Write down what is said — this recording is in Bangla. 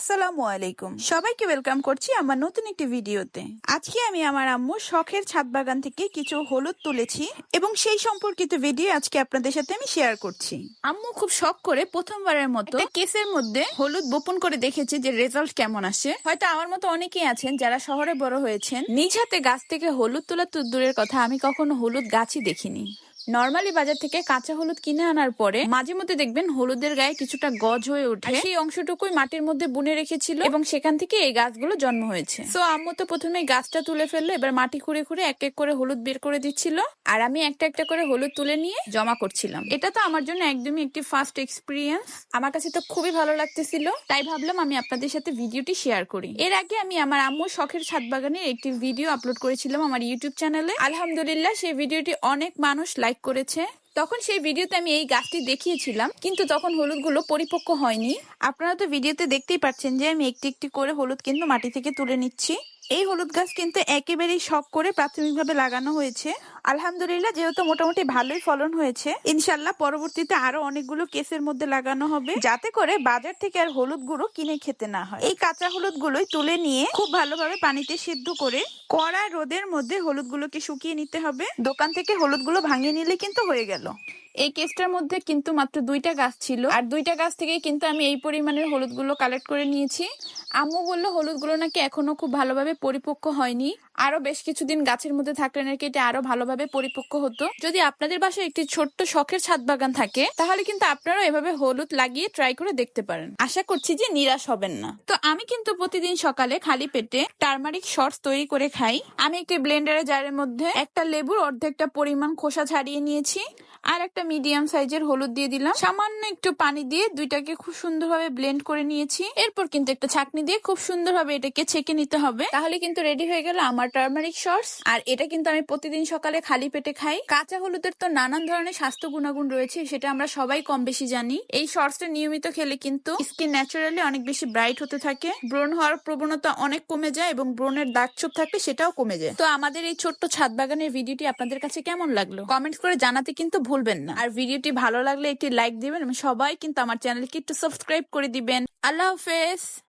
আসসালামু আলাইকুম। সবাইকে ওয়েলকাম করছি আমার নতুন একটি ভিডিওতে। আজকে আমি আমার আম্মু শখের ছাদ বাগান থেকে কিছু হলুদ তুলেছি এবং সেই সম্পর্কিত ভিডিও আজকে আপনাদের সাথে আমি শেয়ার করছি। আম্মু খুব শখ করে প্রথমবারের মতো কেসের মধ্যে হলুদ বপন করে দেখেছে যে রেজাল্ট কেমন আসে। হয়তো আমার মতো অনেকেই আছেন যারা শহরে বড় হয়েছেন। নিজ হাতে গাছ থেকে হলুদ তোলা তো দূরের কথা, আমি কখনো হলুদ গাছই দেখিনি। নর্মালি বাজার থেকে কাঁচা হলুদ কিনে আনার পরে মাঝে মধ্যে দেখবেন হলুদের গায়ে কিছুটা গজ হয়ে ওঠে। সেই অংশটুকুই মাটির মধ্যে বুনে রেখেছিল এবং সেখান থেকে এই গাছগুলো জন্ম হয়েছে। তো আম্মু তো প্রথমে গাছটা তুলে ফেলল, এবার মাটি খুঁড়ে খুঁড়ে এক এক করে হলুদ বের করে দিচ্ছিল। আর আমি একটা একটা করে হলুদ তুলে নিয়ে জমা করছিলাম। এটা তো আমার জন্য একদমই একটি ফার্স্ট এক্সপিরিয়েন্স আমার কাছে তো খুবই ভালো লাগতেছিল। তাই ভাবলাম আমি আপনাদের সাথে ভিডিওটি শেয়ার করি। এর আগে আমি আমার আম্মুর শখের ছাদ বাগানের একটি ভিডিও আপলোড করেছিলাম আমার ইউটিউব চ্যানেলে আলহামদুলিল্লাহ, সেই ভিডিওটি অনেক মানুষ লাইক করেছে। তখন সেই ভিডিওতে আমি এই গাছটি দেখিয়েছিলাম, কিন্তু তখন হলুদগুলো পরিপক্ক হয়নি। আপনারা তো ভিডিওতে দেখতেই পাচ্ছেন যে আমি একটি একটি করে হলুদ কিন্তু মাটি থেকে তুলে নিচ্ছি। এই হলুদ গাছ কিন্তু একেবারেই শখ করে প্রাথমিকভাবে লাগানো হয়েছে। আলহামদুলিল্লাহ, যেহেতু মোটামুটি ভালোই ফলন হয়েছে। ইনশাল্লাহ পরবর্তীতে আরও অনেকগুলো কেসের মধ্যে লাগানো হবে। যাতে করে বাজার থেকে আর হলুদ গুঁড়ো কিনে খেতে না হয়। এই কাঁচা হলুদ গুলোই তুলে নিয়ে খুব ভালোভাবে পানিতে সিদ্ধ করে কড়া রোদের মধ্যে হলুদ গুলোকে শুকিয়ে নিতে হবে। দোকান থেকে হলুদগুলো ভাঙিয়ে নিলে কিন্তু হয়ে গেল। এই কেসটার মধ্যে কিন্তু মাত্র দুইটা গাছ ছিল। আর দুইটা গাছ থেকে কিন্তু আমি এই পরিমাণের হলুদগুলো কালেক্ট করে নিয়েছি। আম্মু বলল, হলুদগুলো নাকি এখনও খুব ভালোভাবে পরিপক্ক হয়নি। আরও বেশ কিছুদিন গাছের মধ্যে থাকলে নাকি এটা আরও ভালোভাবে পরিপক্ক হতো। যদি আপনাদের বাসায় একটি ছোট্ট শখের ছাদ বাগান থাকে, তাহলে কিন্তু আপনারাও এভাবে হলুদ লাগিয়ে ট্রাই করে দেখতে পারেন। আশা করছি যে নিরাশ হবেন না। তো আমি কিন্তু প্রতিদিন সকালে খালি পেটে টার্মারিক শর্টস তৈরি করে খাই। আমি একটি ব্লেন্ডারের জারের মধ্যে একটা লেবুর অর্ধেকটা পরিমাণ খোসা ছাড়িয়ে নিয়েছি। আর একটা মিডিয়াম সাইজের হলুদ দিয়ে দিলাম। সামান্য একটু পানি দিয়ে দুইটাকে খুব সুন্দরভাবে ব্লেন্ড করে নিয়েছি। এরপর কিন্তু একটা ছাকনি দিয়ে খুব সুন্দরভাবে এটাকে ছেঁকে নিতে হবে। তাহলে কিন্তু রেডি হয়ে গেল আমার টার্মারিক সস আর এটা কিন্তু আমি প্রতিদিন সকালে খালি পেটে খাই। কাঁচা হলুদের তো নানান ধরনের স্বাস্থ্য গুণাগুণ রয়েছে, সেটা আমরা সবাই কম বেশি জানি। এই সসটা নিয়মিত খেলে কিন্তু স্কিন ন্যাচারালি অনেক বেশি ব্রাইট হতে থাকে। ব্রণ হওয়ার প্রবণতা অনেক কমে যায় এবং ব্রণের দাগ ছোপ থাকলে সেটাও কমে যায়। তো আমাদের এই ছোট্ট ছাদ বাগানের ভিডিওটি আপনাদের কাছে কেমন লাগল? কমেন্ট করে জানাতে কিন্তু ভুলবেন না। আর ভিডিওটি ভালো লাগলে একটি লাইক দিবেন সবাই কিন্তু আমার চ্যানেলকে একটু সাবস্ক্রাইব করে দিবেন। আল্লাহ হাফেজ।